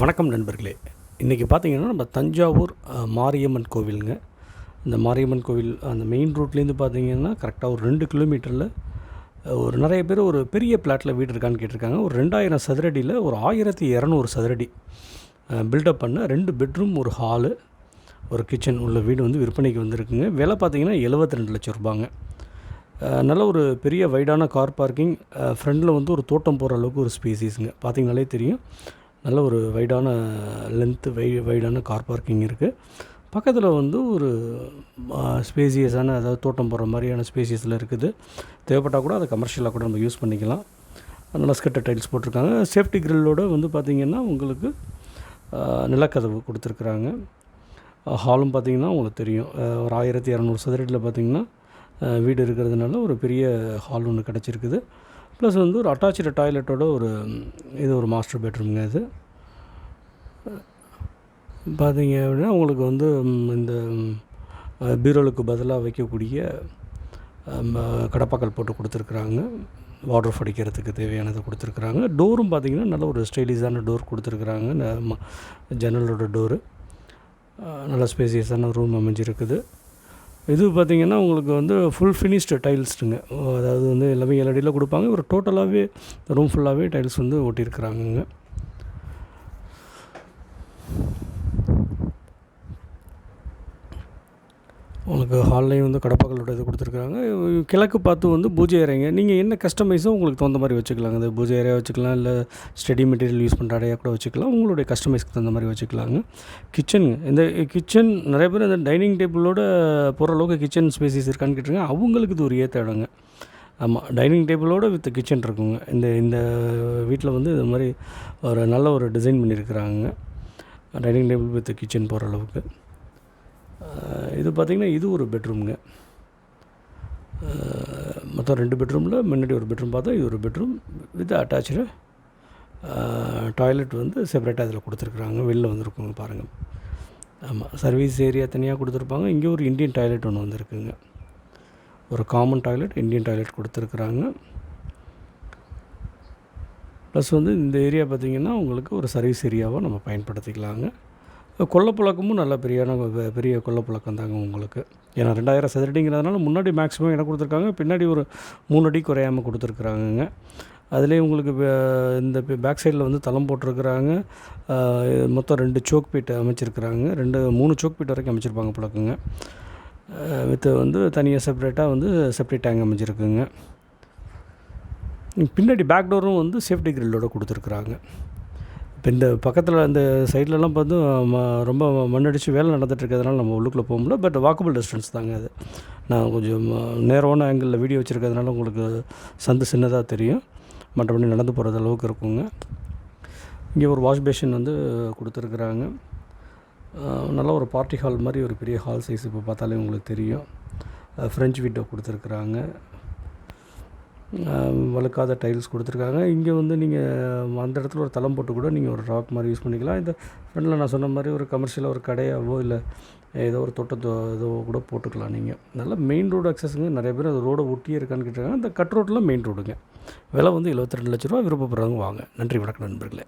வணக்கம் நண்பர்களே. இன்றைக்கி பார்த்தீங்கன்னா நம்ம தஞ்சாவூர் மாரியம்மன் கோவிலுங்க. இந்த மாரியம்மன் கோவில் அந்த மெயின் ரோட்லேருந்து பார்த்தீங்கன்னா கரெக்டாக ஒரு ரெண்டு கிலோமீட்டரில் ஒரு நிறைய பேர் ஒரு பெரிய பிளாட்டில் வீடு இருக்கான்னு கேட்டிருக்காங்க. ஒரு ரெண்டாயிரம் சதுரடியில் ஒரு ஆயிரத்தி இரநூறு சதுரடி பில்டப் பண்ண ரெண்டு பெட்ரூம் ஒரு ஹாலு ஒரு கிச்சன் உள்ள வீடு வந்து விற்பனைக்கு வந்திருக்குங்க. விலை பார்த்தீங்கன்னா 72 ரெண்டு லட்சம் ரூபாங்க. நல்ல ஒரு பெரிய வைடான கார் பார்க்கிங் ஃப்ரண்டில் வந்து ஒரு தோட்டம் போகிற அளவுக்கு ஒரு ஸ்பேசிஸுங்க பார்த்திங்கனாலே தெரியும். நல்ல ஒரு வைடான லென்த்து வை வைடான கார் பார்க்கிங் இருக்குது பக்கத்தில் வந்து ஒரு ஸ்பேசியஸான அதாவது தோட்டம் போகிற மாதிரியான ஸ்பேசியஸில் இருக்குது. தேவைப்பட்டால் கூட அதை கமர்ஷியலாக கூட நம்ம யூஸ் பண்ணிக்கலாம். நல்லா ஸ்கெட்ட டைல்ஸ் போட்டிருக்காங்க. சேஃப்டி கிரில்லோடு வந்து பார்த்திங்கன்னா உங்களுக்கு நிலக்கதவு கொடுத்துருக்குறாங்க. ஹாலும் பார்த்தீங்கன்னா உங்களுக்கு தெரியும். ஒரு ஆயிரத்தி இரநூறு சதுரடியில் பார்த்திங்கன்னா வீடு இருக்கிறதுனால ஒரு பெரிய ஹால் ஒன்று கிடச்சிருக்குது. ப்ளஸ் வந்து ஒரு அட்டாச்சு டாய்லெட்டோட ஒரு இது ஒரு மாஸ்டர் பெட்ரூம்ங்க இது. பார்த்தீங்க அப்படின்னா உங்களுக்கு வந்து இந்த பீரோலுக்கு பதிலாக வைக்கக்கூடிய ம், கடப்பாக்கல் போட்டு கொடுத்துருக்குறாங்க. வாட்ரூஃப் அடிக்கிறதுக்கு தேவையானதை கொடுத்துருக்குறாங்க. டோரும் பார்த்திங்கன்னா நல்ல ஒரு ஸ்டைலிஷான டோர் கொடுத்துருக்குறாங்க. ந- ம- ஜன்னலோட டோரு நல்ல ஸ்பேசியஸான ரூம் அமைஞ்சிருக்குது. இது பார்த்திங்கன்னா உங்களுக்கு வந்து ஃபுல் ஃபினிஷ்டு டைல்ஸ்டுங்க அதாவது வந்து எல்லாமே ஏழடியில் கொடுப்பாங்க. ஒரு டோட்டலாகவே ரூம் ஃபுல்லாகவே டைல்ஸ் வந்து ஒட்டியிருக்கிறாங்கங்க உங்களுக்கு ஹால்லையும் வந்து கடப்பாக்களோட இது கொடுத்துருக்காங்க. கிழக்கு பார்த்து வந்து பூஜை அறைங்க. நீங்கள் என்ன கஸ்டமைஸோ உங்களுக்கு தகுந்த மாதிரி வச்சுக்கலாங்க இந்த பூஜை அறையாக வச்சுக்கலாம் இல்லை ஸ்டடி மெட்டீரியல் யூஸ் பண்ணுற அடையாக கூட வச்சுக்கலாம். உங்களுடைய கஸ்டமைஸ்க்கு தகுந்த மாதிரி வச்சுக்கலாங்க. கிச்சனுங்க இந்த கிச்சன் நிறைய பேர் இந்த டைனிங் டேபிளோட போகிற அளவுக்கு கிச்சன் ஸ்பேசிஸ் இருக்கான்னு கேட்டுருங்க அவங்களுக்கு இது ஒரு ஏற்ற இடங்க. ஆமாம் டைனிங் டேபிளோட வித் கிச்சன் இருக்குங்க. இந்த இந்த வீட்டில் வந்து இது மாதிரி ஒரு நல்ல ஒரு டிசைன் பண்ணியிருக்கிறாங்க டைனிங் டேபிள் வித் கிச்சன் போகிற அளவுக்கு. இது பார்த்திங்கன்னா இது ஒரு பெட்ரூம்ங்க மொத்தம் ரெண்டு பெட்ரூமில் முன்னாடி ஒரு பெட்ரூம் பார்த்தா இது ஒரு பெட்ரூம் வித் அட்டாச்சு டாய்லெட் வந்து செப்பரேட்டாக இதில் கொடுத்துருக்குறாங்க. வெளில வந்துருக்குங்க பாருங்கள் ஆமாம் சர்வீஸ் ஏரியா தனியாக கொடுத்துருப்பாங்க. இங்கே ஒரு இந்தியன் டாய்லெட் ஒன்று வந்திருக்குங்க. ஒரு காமன் டாய்லெட் இந்தியன் டாய்லெட் கொடுத்துருக்குறாங்க. ப்ளஸ் வந்து இந்த ஏரியா பார்த்திங்கன்னா உங்களுக்கு ஒரு சர்வீஸ் ஏரியாவாக நம்ம பயன்படுத்திக்கலாங்க. கொல்லப்பழக்கமும் நல்ல பெரியான பெரிய கொல்லப்புழக்கம் தாங்க உங்களுக்கு. ஏன்னா ரெண்டாயிரம் சதுரடிங்கிறதுனால முன்னாடி மேக்ஸிமம் என்ன கொடுத்துருக்காங்க பின்னாடி ஒரு மூணு அடி குறையாமல் கொடுத்துருக்குறாங்கங்க. அதுலேயே உங்களுக்கு இந்த பேக் சைடில் வந்து தளம் போட்டிருக்கிறாங்க. மொத்தம் ரெண்டு சோக் பீட் அமைச்சிருக்கிறாங்க. ரெண்டு மூணு சோக் பீட் வரைக்கும் அமைச்சிருப்பாங்க பழக்கங்க. வித்து வந்து தனியாக செப்பரேட்டாக வந்து செப்பரேட் டேங்க் அமைச்சிருக்குங்க பின்னாடி பேக் டோரும் வந்து சேஃப்டி கிரில்லோடு கொடுத்துருக்குறாங்க. இப்போ இந்த பக்கத்தில் இந்த சைட்லலாம் பார்த்து ம- ரொம்ப மண்ணடிச்சு வேலை நடந்துட்டுருக்கிறதுனால நம்ம உள்ளுக்குள்ளே போக முடியல. பட் வாக்கபிள் டிஸ்டன்ஸ் தாங்க அது. நான் கொஞ்சம் நேரமான ஆங்கிளில் வீடியோ வச்சுருக்கிறதுனால உங்களுக்கு சந்து சின்னதாக தெரியும். மற்றபடி நடந்து போகிறது அளவுக்கு இருக்குங்க. இங்கே ஒரு வாஷ் பேஷன் வந்து கொடுத்துருக்குறாங்க. நல்ல ஒரு பார்ட்டி ஹால் மாதிரி ஒரு பெரிய ஹால் சைஸ் இப்போ பார்த்தாலே உங்களுக்கு தெரியும். ஃப்ரெஞ்ச் விண்டோ கொடுத்துருக்குறாங்க. வழுக்காத டைல்ஸ் கொடுத்துருக்காங்க. இங்கே வந்து நீங்கள் அந்த இடத்துல ஒரு தளம் போட்டு கூட நீங்கள் ஒரு ராக் மாதிரி யூஸ் பண்ணிக்கலாம். இந்த ஃப்ரெண்டில் நான் சொன்ன மாதிரி ஒரு கமர்ஷியலாக ஒரு கடையாவோ இல்லை ஏதோ ஒரு தோட்டத்தோ ஏதோ கூட போட்டுக்கலாம் நீங்கள் நல்ல மெயின் ரோடு அக்சஸுங்க நிறைய பேர் அது ரோடை ஒட்டியே இருக்கான்னு கேட்டிருக்காங்க. அந்த கட் ரோட்டில் மெயின் ரோடுங்க விலை வந்து 72 லட்ச ரூபா விருப்பப்படுறவங்க வாங்க. நன்றி வணக்கம் நண்பர்களே.